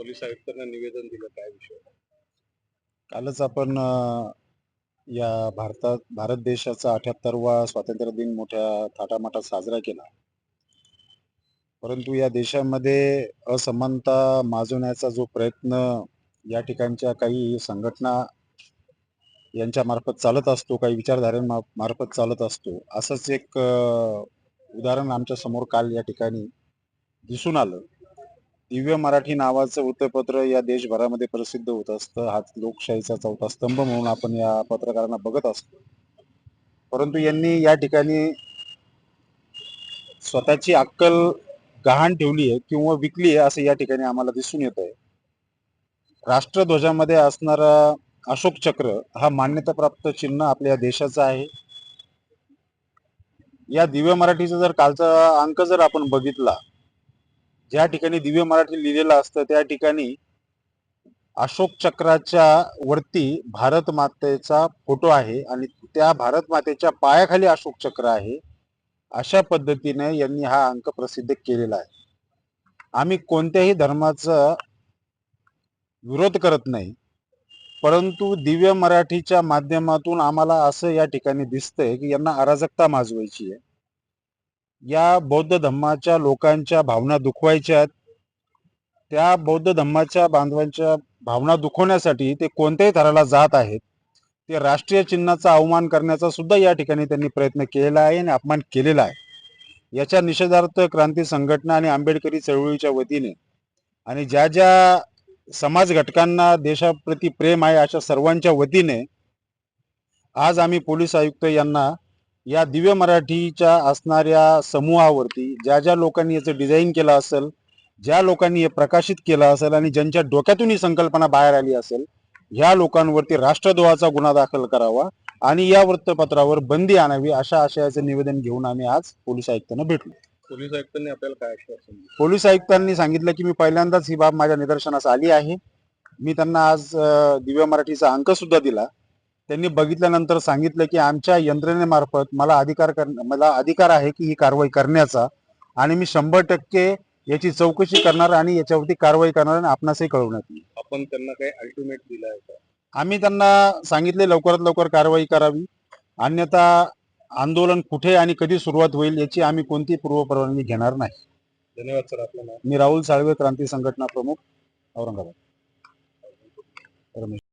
Police आयुक्तांना निवेदन दिलं काय विषय? कालच आपण या भारतात भारत देशाचा अठ्याहत्तरवा स्वातंत्र्य दिन मोठ्या थाटामाटात साजरा केला. परंतु या देशामध्ये असमानता माजवण्याचा जो प्रयत्न या ठिकाणच्या काही संघटना यांच्या मार्फत चालत असतो काही विचारधारां मार्फत चालत असतो असंच एक उदाहरण आमच्यासमोर काल या ठिकाणी दिसून आलं. दिव्य मराठी नावाचं वृत्तपत्र या देशभरामध्ये प्रसिद्ध होत असतं. हा लोकशाहीचा चौथा स्तंभ म्हणून आपण या पत्रकारांना बघत असतो. परंतु यांनी या ठिकाणी स्वतःची अक्कल गहाण ठेवली आहे किंवा विकली आहे असं या ठिकाणी आम्हाला दिसून येत आहे राष्ट्रध्वजामध्ये असणारा अशोक चक्र हा मान्यताप्राप्त चिन्ह आपल्या देशाचं आहे. या दिव्य मराठीचा जर कालचा अंक जर आपण बघितला ज्या ठिकाणी दिव्य मराठी लिहिलेलं असतं त्या ठिकाणी अशोक चक्राच्या वरती भारत मातेचा फोटो आहे आणि त्या भारत मातेच्या पायाखाली अशोक चक्र आहे. अशा पद्धतीने यांनी हा अंक प्रसिद्ध केलेला आहे. आम्ही कोणत्याही धर्माचा विरोध करत नाही परंतु दिव्य मराठीच्या माध्यमातून आम्हाला असं या ठिकाणी दिसतंय की यांना अराजकता माजवायची आहे. या बौद्ध धम्माच्या लोकांच्या भावना दुखवायच्या आहेत. त्या बौद्ध धम्माच्या बांधवांच्या भावना दुखवण्यासाठी ते कोणत्याही थराला जात आहेत. ते राष्ट्रीय चिन्हाचा अवमान करण्याचा सुद्धा या ठिकाणी त्यांनी प्रयत्न केलेला आहे आणि अपमान केलेला आहे. याच्या निषेधार्थ क्रांती संघटना आणि आंबेडकरी चळवळीच्या वतीने आणि ज्या ज्या समाज घटकांना देशाप्रती प्रेम आहे अशा सर्वांच्या वतीने आज आम्ही पोलीस आयुक्त यांना या दिव्य मराठीच्या असणाऱ्या समूहावरती ज्या ज्या लोकांनी याचं डिझाईन केलं असेल ज्या लोकांनी हे प्रकाशित केलं असेल आणि ज्यांच्या डोक्यातून ही संकल्पना बाहेर आली असेल ह्या लोकांवरती राष्ट्रद्रोहाचा गुन्हा दाखल करावा आणि या वृत्तपत्रावर बंदी आणावी अशा आशयाचं निवेदन घेऊन आम्ही आज पोलीस आयुक्तांना भेटलो. पोलीस आयुक्तांनी आपल्याला काय आश्वासन पोलीस आयुक्तांनी सांगितलं की मी पहिल्यांदाच ही बाब माझ्या निदर्शनास आली आहे. मी त्यांना आज दिव्य मराठीचा अंक सुद्धा दिला. त्यांनी बघितल्यानंतर सांगितलं की आमच्या यंत्रणेमार्फत मला अधिकार कर मला अधिकार आहे की ही कारवाई करण्याचा आणि मी शंभर टक्के याची चौकशी करणार आणि याच्यावरती कारवाई करणार आणि आपणासही येईल आपण त्यांना काही अल्टिमेट दिलं आहे का? आम्ही त्यांना सांगितले लवकरात लवकर कारवाई करावी. अन्यथा आंदोलन कुठे आणि कधी सुरुवात होईल याची आम्ही कोणतीही पूर्वपरवानगी घेणार नाही. धन्यवाद सर आपलं नाव? मी राहुल साळवे क्रांती संघटना प्रमुख औरंगाबाद.